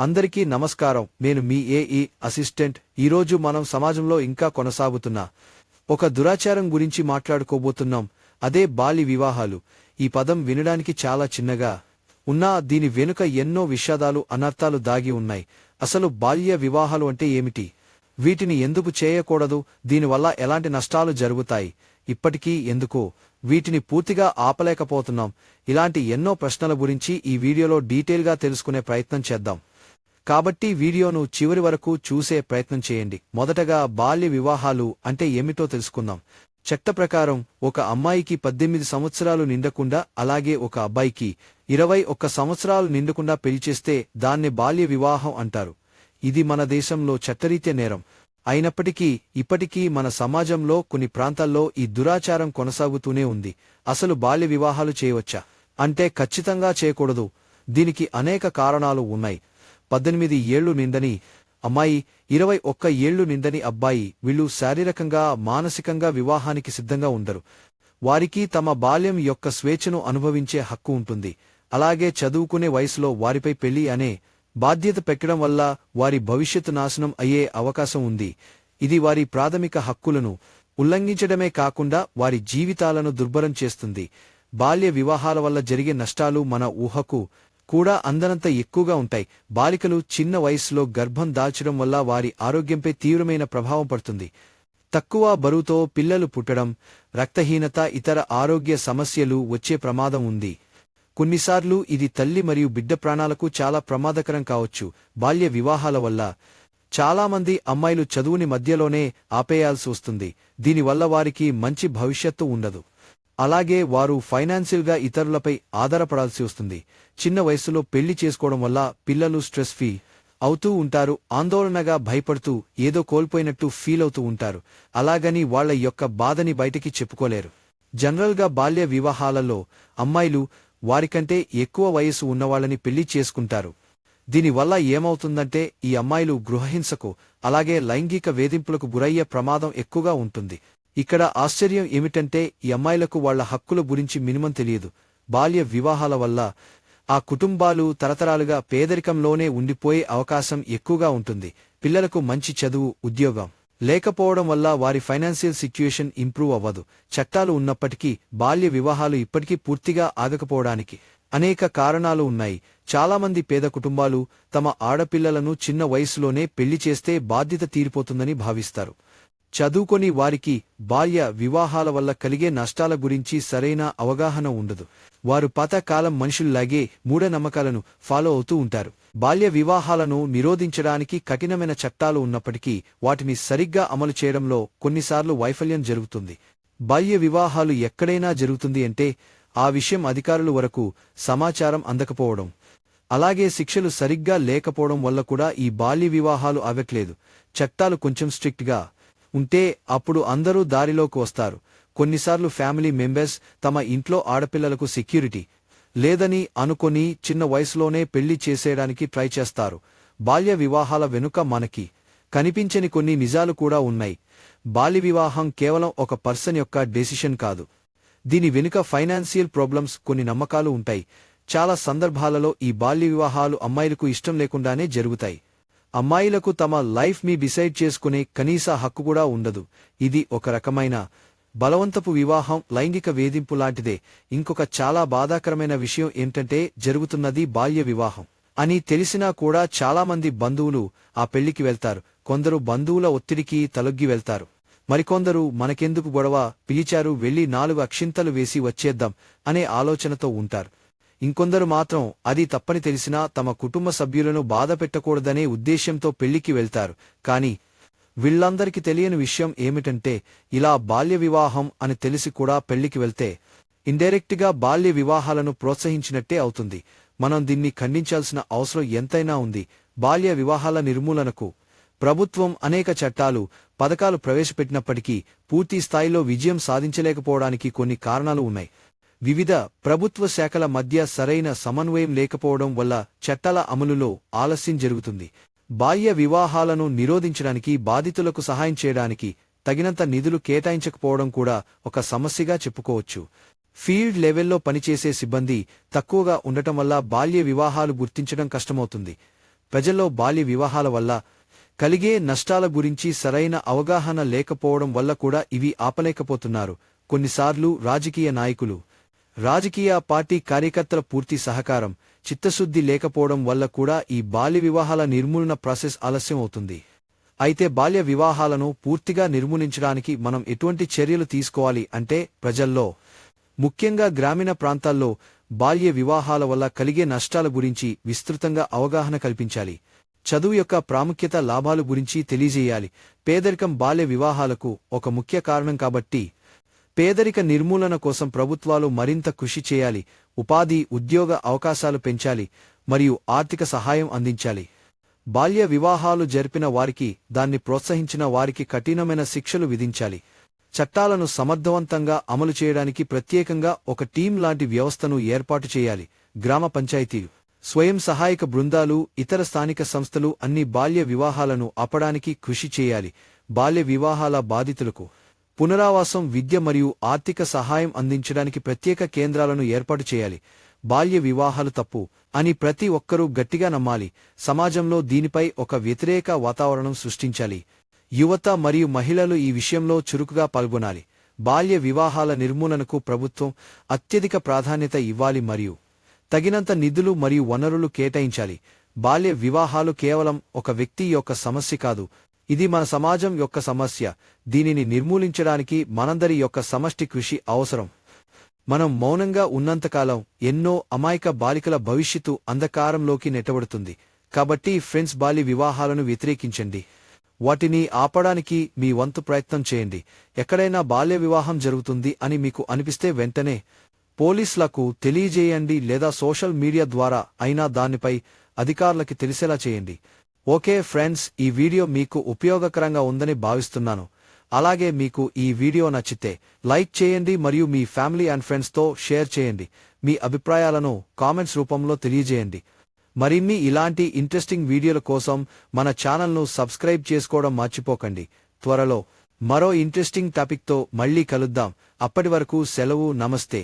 అందరికీ నమస్కారం. నేను మీ ఏఈ అసిస్టెంట్. ఈరోజు మనం సమాజంలో ఇంకా కొనసాగుతున్న ఒక దురాచారం గురించి మాట్లాడుకోబోతున్నాం. అదే బాలి వివాహాలు. ఈ పదం వినడానికి చాలా చిన్నగా ఉన్నా దీని వెనుక ఎన్నో విషాదాలు అనర్థాలు దాగి ఉన్నాయి. అసలు బాల్య వివాహాలు అంటే ఏమిటి? వీటిని ఎందుకు చేయకూడదు? దీనివల్ల ఎలాంటి నష్టాలు జరుగుతాయి? ఇప్పటికీ ఎందుకో వీటిని పూర్తిగా ఆపలేకపోతున్నాం. ఇలాంటి ఎన్నో ప్రశ్నల గురించి ఈ వీడియోలో డీటెయిల్గా తెలుసుకునే ప్రయత్నం చేద్దాం. కాబట్టి వీడియోను చివరి వరకు చూసే ప్రయత్నం చేయండి. మొదటగా బాల్య వివాహాలు అంటే ఏమిటో తెలుసుకుందాం. చట్ట ప్రకారం ఒక అమ్మాయికి పద్దెనిమిది సంవత్సరాలు నిండకుండా అలాగే ఒక అబ్బాయికి ఇరవై ఒక్క సంవత్సరాలు నిండకుండా పెళ్ళి చేస్తే దాన్ని బాల్య వివాహం అంటారు. ఇది మన దేశంలో చట్టరీత్య నేరం. అయినప్పటికీ ఇప్పటికీ మన సమాజంలో కొన్ని ప్రాంతాల్లో ఈ దురాచారం కొనసాగుతూనే ఉంది. అసలు బాల్య వివాహాలు చేయవచ్చా? అంటే ఖచ్చితంగా చేయకూడదు. దీనికి అనేక కారణాలు ఉన్నాయి. పద్దెనిమిది ఏళ్ళు నిందని అమ్మాయి ఇరవై ఒక్క ఏళ్ళు నిందని అబ్బాయి వీళ్ళు శారీరకంగా మానసికంగా వివాహానికి సిద్ధంగా ఉండరు. వారికి తమ బాల్యం యొక్క స్వేచ్ఛను అనుభవించే హక్కు ఉంటుంది. అలాగే చదువుకునే వయసులో వారిపై పెళ్ళి అనే బాధ్యత పెట్టడం వల్ల వారి భవిష్యత్తు నాశనం అయ్యే అవకాశం ఉంది. ఇది వారి ప్రాథమిక హక్కులను ఉల్లంఘించడమే కాకుండా వారి జీవితాలను దుర్భరం చేస్తుంది. బాల్య వివాహాల వల్ల జరిగే నష్టాలు మన ఊహకు కూడా అందనంత ఎక్కువగా ఉంటాయి. బాలికలు చిన్న వయస్సులో గర్భం దాల్చడం వల్ల వారి ఆరోగ్యంపై తీవ్రమైన ప్రభావం పడుతుంది. తక్కువ బరువుతో పిల్లలు పుట్టడం రక్తహీనత ఇతర ఆరోగ్య సమస్యలు వచ్చే ప్రమాదం ఉంది. కొన్నిసార్లు ఇది తల్లి మరియు బిడ్డ ప్రాణాలకు చాలా ప్రమాదకరం కావచ్చు. బాల్య వివాహాల వల్ల చాలామంది అమ్మాయిలు చదువుని మధ్యలోనే ఆపేయాల్సి వస్తుంది. దీనివల్ల వారికి మంచి భవిష్యత్తు ఉండదు. అలాగే వారు ఫైనాన్షియల్గా ఇతరులపై ఆధారపడాల్సి వస్తుంది. చిన్న వయసులో పెళ్ళి చేసుకోవడం వల్ల పిల్లలు స్ట్రెస్ ఫీ అవుతూ ఉంటారు ఆందోళనగా భయపడుతూ ఏదో కోల్పోయినట్టు ఫీల్ అవుతూ ఉంటారు. అలాగని వాళ్ళ యొక్క బాధని బయటికి చెప్పుకోలేరు. జనరల్గా బాల్య వివాహాలలో అమ్మాయిలు వారికంటే ఎక్కువ వయసు ఉన్నవాళ్ళని పెళ్ళి చేసుకుంటారు. దీనివల్ల ఏమవుతుందంటే ఈ అమ్మాయిలు గృహహింసకు అలాగే లైంగిక వేధింపులకు గురయ్యే ప్రమాదం ఎక్కువగా ఉంటుంది. ఇక్కడ ఆశ్చర్యం ఏమిటంటే ఈ అమ్మాయిలకు వాళ్ళ హక్కుల గురించి మినిమం తెలియదు. బాల్య వివాహాల వల్ల ఆ కుటుంబాలు తరతరాలుగా పేదరికంలోనే ఉండిపోయే అవకాశం ఎక్కువగా ఉంటుంది. పిల్లలకు మంచి చదువు ఉద్యోగం లేకపోవడం వల్ల వారి ఫైనాన్షియల్ సిచ్యుయేషన్ ఇంప్రూవ్ అవ్వదు. చట్టాలు ఉన్నప్పటికీ బాల్య వివాహాలు ఇప్పటికీ పూర్తిగా ఆగకపోవడానికి అనేక కారణాలు ఉన్నాయి. చాలామంది పేద కుటుంబాలు తమ ఆడపిల్లలను చిన్న వయసులోనే పెళ్ళి చేస్తే బాధ్యత తీరిపోతుందని భావిస్తారు. చదువుకొని వారికి బాల్య వివాహాల వల్ల కలిగే నష్టాల గురించి సరైన అవగాహన ఉండదు. వారు పాతకాలం మనుషుల్లాగే మూఢనమ్మకాలను ఫాలో అవుతూ ఉంటారు. బాల్య వివాహాలను నిరోధించడానికి కఠినమైన చట్టాలు ఉన్నప్పటికీ వాటిని సరిగ్గా అమలు చేయడంలో కొన్నిసార్లు వైఫల్యం జరుగుతుంది. బాల్య వివాహాలు ఎక్కడైనా జరుగుతుంది అంటే ఆ విషయం అధికారుల వరకు సమాచారం అందకపోవడం. అలాగే శిక్షలు సరిగ్గా లేకపోవడం వల్ల కూడా ఈ బాల్య వివాహాలు అవ్వట్లేదు. చట్టాలు కొంచెం స్ట్రిక్ట్గా ఉంటే అప్పుడు అందరూ దారిలోకి వస్తారు. కొన్నిసార్లు ఫ్యామిలీ మెంబర్స్ తమ ఇంట్లో ఆడపిల్లలకు సెక్యూరిటీ లేదని అనుకొని చిన్న వయసులోనే పెళ్ళి చేసేయడానికి ట్రై చేస్తారు. బాల్య వివాహాల వెనుక మనకి కనిపించని కొన్ని నిజాలు కూడా ఉన్నాయి. బాల్య వివాహం కేవలం ఒక పర్సన్ యొక్క డెసిషన్ కాదు. దీని వెనుక ఫైనాన్షియల్ ప్రాబ్లమ్స్ కొన్ని నమ్మకాలు ఉంటాయి. చాలా సందర్భాలలో ఈ బాల్య వివాహాలు అమ్మాయిలకు ఇష్టం లేకుండానే జరుగుతాయి. అమ్మాయిలకు తమ లైఫ్ మీ డిసైడ్ చేసుకునే కనీస హక్కు కూడా ఉండదు. ఇది ఒక రకమైన బలవంతపు వివాహం లైంగిక వేధింపు లాంటిదే. ఇంకొక చాలా బాధాకరమైన విషయం ఏంటంటే జరుగుతున్నది బాల్య వివాహం. అని తెలిసినా కూడా చాలామంది బంధువులు ఆ పెళ్ళికి వెళ్తారు. కొందరు బంధువుల ఒత్తిడికి తలొగ్గి వెళ్తారు. మరికొందరు మనకెందుకు గొడవ పిలిచారు వెళ్ళి నాలుగు అక్షింతలు వేసి వచ్చేద్దాం అనే ఆలోచనతో ఉంటారు. ఇంకొందరు మాత్రం అది తప్పని తెలిసినా తమ కుటుంబ సభ్యులను బాధ పెట్టకూడదనే ఉద్దేశ్యంతో పెళ్ళికి వెళ్తారు. కాని వీళ్ళందరికీ తెలియని విషయం ఏమిటంటే ఇలా బాల్య వివాహం అని తెలిసి కూడా పెళ్ళికి వెళ్తే ఇండైరెక్ట్గా బాల్య వివాహాలను ప్రోత్సహించినట్టే అవుతుంది. మనం దీన్ని ఖండించాల్సిన అవసరం ఎంతైనా ఉంది. బాల్య వివాహాల నిర్మూలనకు ప్రభుత్వం అనేక చట్టాలు పథకాలు ప్రవేశపెట్టినప్పటికీ పూర్తి స్థాయిలో విజయం సాధించలేకపోవడానికి కొన్ని కారణాలు ఉన్నాయి. వివిధ ప్రభుత్వ శాఖల మధ్య సరైన సమన్వయం లేకపోవడం వల్ల చట్టాల అమలులో ఆలస్యం జరుగుతుంది. బాల్య వివాహాలను నిరోధించడానికి బాధితులకు సహాయం చేయడానికి తగినంత నిధులు కేటాయించకపోవడం కూడా ఒక సమస్యగా చెప్పుకోవచ్చు. ఫీల్డ్ లెవెల్లో పనిచేసే సిబ్బంది తక్కువగా ఉండటం వల్ల బాల్య వివాహాలు గుర్తించడం కష్టమవుతుంది. ప్రజల్లో బాల్య వివాహాల వల్ల కలిగే నష్టాల గురించి సరైన అవగాహన లేకపోవడం వల్ల కూడా ఇవి ఆపలేకపోతున్నారు. కొన్నిసార్లు రాజకీయ నాయకులు రాజకీయ పార్టీ కార్యకర్తల పూర్తి సహకారం చిత్తశుద్ధి లేకపోవడం వల్ల కూడా ఈ బాల్య వివాహాల నిర్మూలన ప్రాసెస్ ఆలస్యం అవుతుంది. అయితే బాల్య వివాహాలను పూర్తిగా నిర్మూలించడానికి మనం ఎటువంటి చర్యలు తీసుకోవాలి అంటే ప్రజల్లో ముఖ్యంగా గ్రామీణ ప్రాంతాల్లో బాల్య వివాహాల వల్ల కలిగే నష్టాల గురించి విస్తృతంగా అవగాహన కల్పించాలి. చదువు యొక్క ప్రాముఖ్యత లాభాలు గురించి తెలియజేయాలి. పేదరికం బాల్య వివాహాలకు ఒక ముఖ్య కారణం కాబట్టి పేదరిక నిర్మూలన కోసం ప్రభుత్వాలు మరింత కృషి చేయాలి ఉపాధి ఉద్యోగ అవకాశాలు పెంచాలి మరియు ఆర్థిక సహాయం అందించాలి. బాల్య వివాహాలు జరిపిన వారికి దాన్ని ప్రోత్సహించిన వారికి కఠినమైన శిక్షలు విధించాలి. చట్టాలను సమర్థవంతంగా అమలు చేయడానికి ప్రత్యేకంగా ఒక టీం లాంటి వ్యవస్థను ఏర్పాటు చేయాలి. గ్రామ పంచాయతీలు స్వయం సహాయక బృందాలు ఇతర స్థానిక సంస్థలు అన్ని బాల్య వివాహాలను ఆపడానికి కృషి చేయాలి. బాల్య వివాహాల బాధితులకు పునరావాసం విద్య మరియు ఆర్థిక సహాయం అందించడానికి ప్రత్యేక కేంద్రాలను ఏర్పాటు చేయాలి. బాల్య వివాహాలు తప్పు అని ప్రతి ఒక్కరూ గట్టిగా నమ్మాలి. సమాజంలో దీనిపై ఒక వ్యతిరేక వాతావరణం సృష్టించాలి. యువత మరియు మహిళలు ఈ విషయంలో చురుకుగా పాల్గొనాలి. బాల్య వివాహాల నిర్మూలనకు ప్రభుత్వం అత్యధిక ప్రాధాన్యత ఇవ్వాలి మరియు తగినంత నిధులు మరియు వనరులు కేటాయించాలి. బాల్య వివాహాలు కేవలం ఒక వ్యక్తి యొక్క సమస్య కాదు ఇది మన సమాజం యొక్క సమస్య. దీనిని నిర్మూలించడానికి మనందరి యొక్క సమష్టి కృషి అవసరం. మనం మౌనంగా ఉన్నంతకాలం ఎన్నో అమాయక బాలికల భవిష్యత్తు అంధకారంలోకి నెట్టబడుతుంది. కాబట్టి ఫ్రెండ్స్ బాల్య వివాహాలను వ్యతిరేకించండి. వాటిని ఆపడానికి మీ వంతు ప్రయత్నం చేయండి. ఎక్కడైనా బాల్య వివాహం జరుగుతుంది అని మీకు అనిపిస్తే వెంటనే పోలీసులకు తెలియజేయండి లేదా సోషల్ మీడియా ద్వారా అయినా దానిపై అధికారులకి తెలిసేలా చేయండి. ఓకే ఫ్రెండ్స్ ఈ వీడియో మీకు ఉపయోగకరంగా ఉందని భావిస్తున్నాను. అలాగే మీకు ఈ వీడియో నచ్చితే లైక్ చేయండి మరియు మీ ఫ్యామిలీ అండ్ ఫ్రెండ్స్తో షేర్ చేయండి. మీ అభిప్రాయాలను కామెంట్స్ రూపంలో తెలియజేయండి. మరిన్ని ఇలాంటి ఇంట్రెస్టింగ్ వీడియోల కోసం మన ఛానల్ను సబ్స్క్రైబ్ చేసుకోవడం మర్చిపోకండి. త్వరలో మరో ఇంట్రెస్టింగ్ టాపిక్తో మళ్ళీ కలుద్దాం. అప్పటి వరకు సెలవు నమస్తే.